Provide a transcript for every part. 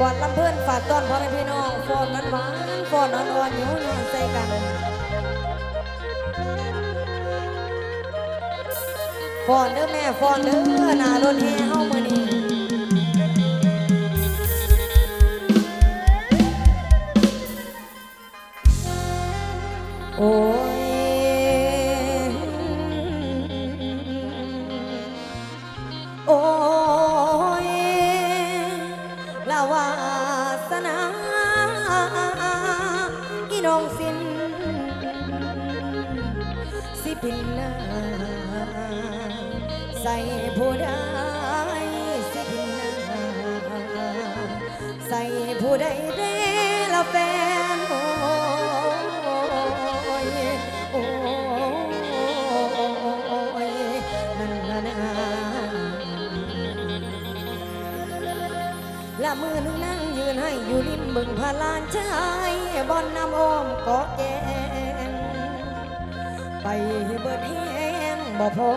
ก่อนลำเพื่อนฝากต้อนพ่อแม่พี่น้องฟอนนั้นหวานฟอนอ่อนๆอยู่นอนใส่กันฟอนเด้อแม่ฟอนเด้อหน้ารถแห่เฮามื้อนี้ ละมือนึงนั่งยืนให้อยู่ริมบึงพาลานชายบอนน้ำอ้อมเกาะแกงไปเบิดแห้งบ่พอ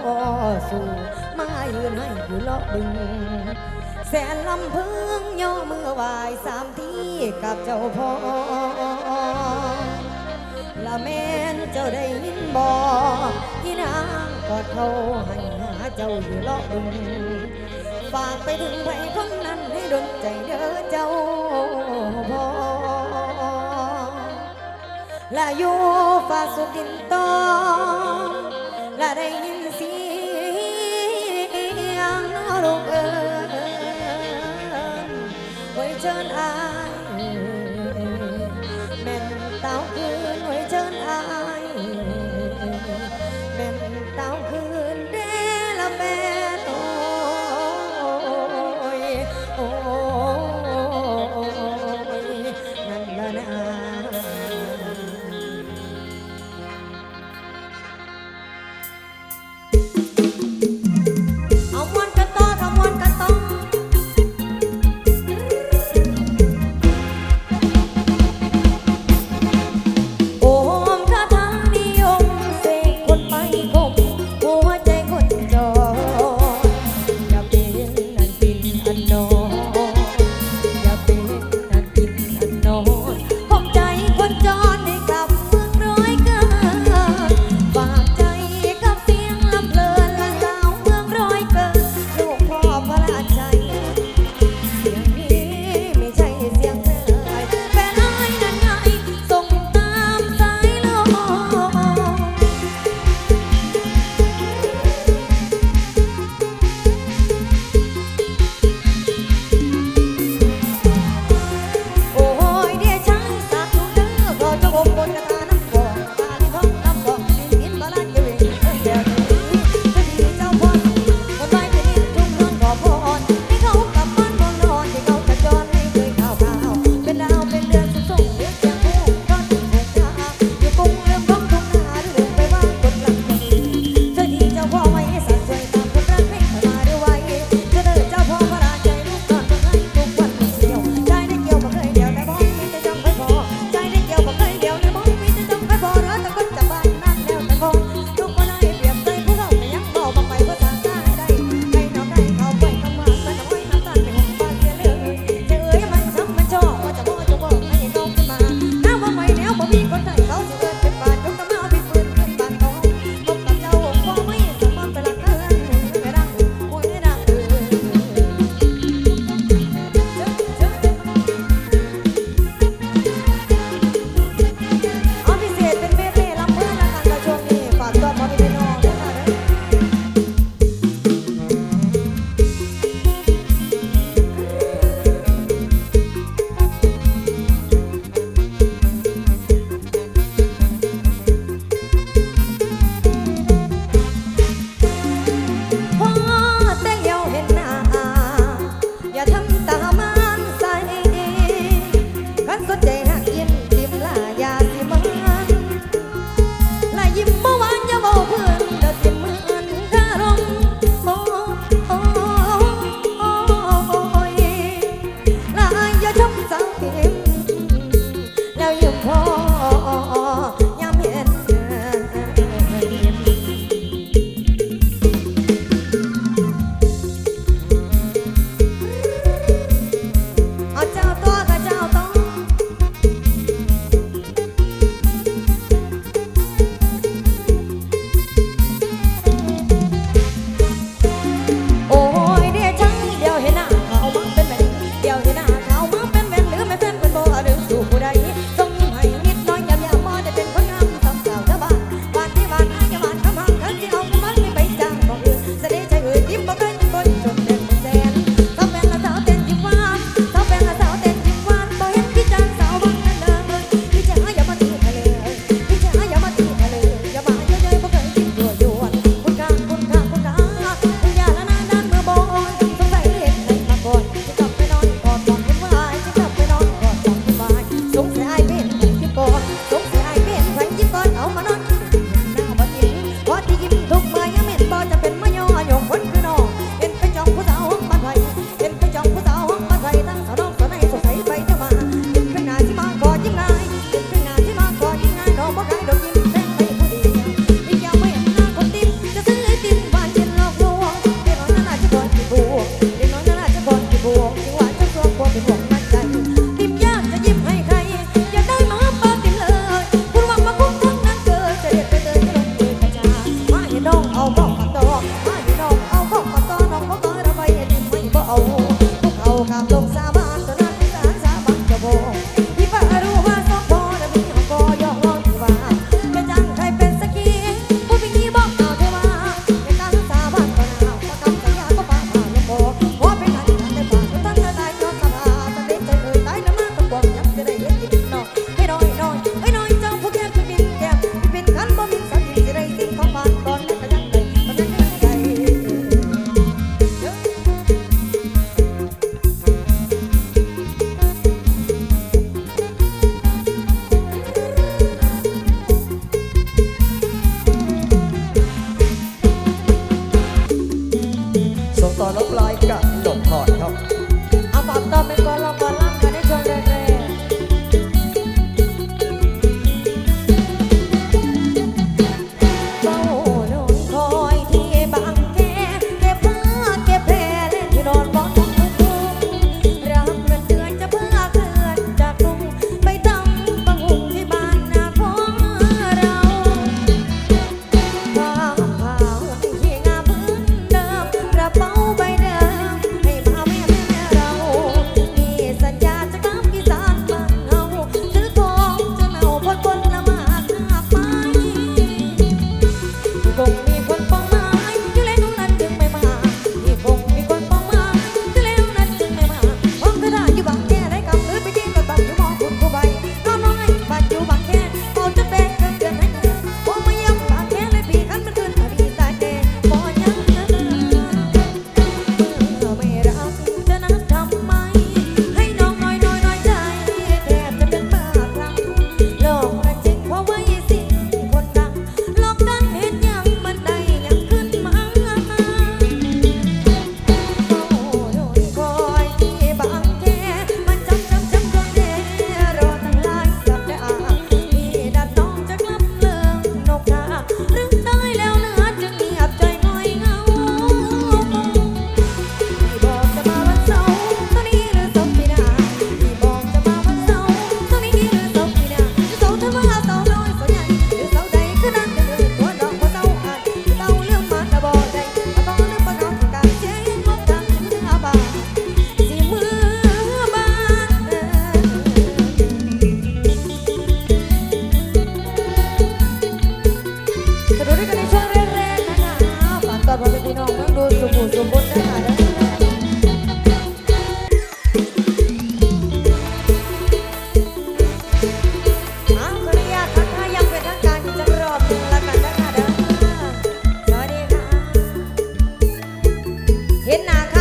สู่มายืนให้อยู่เลาะบึง แสนลำพึงย่อมือไหวายสามทีกับเจ้าพ่อละแม่นเจ้าได้ยินบอกที่นางกอดเขาให้หาเจ้าอยู่เลาะบึง ฝากไปถึงไผคนนั้นให้ดนใจเด้อเจ้าพ่อและอยู่ฝากสุขดินตอและได้ยิน up like us. เห็นหน้าค่ะ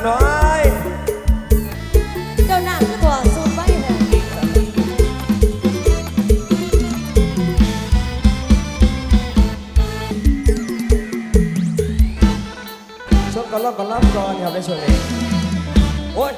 นาคหน่อยเจ้าหน้าคือตัวสูบไว้เลยช่วงก่อนรอบก่อนรับก่อนครับในช่วงนี้โอ้ย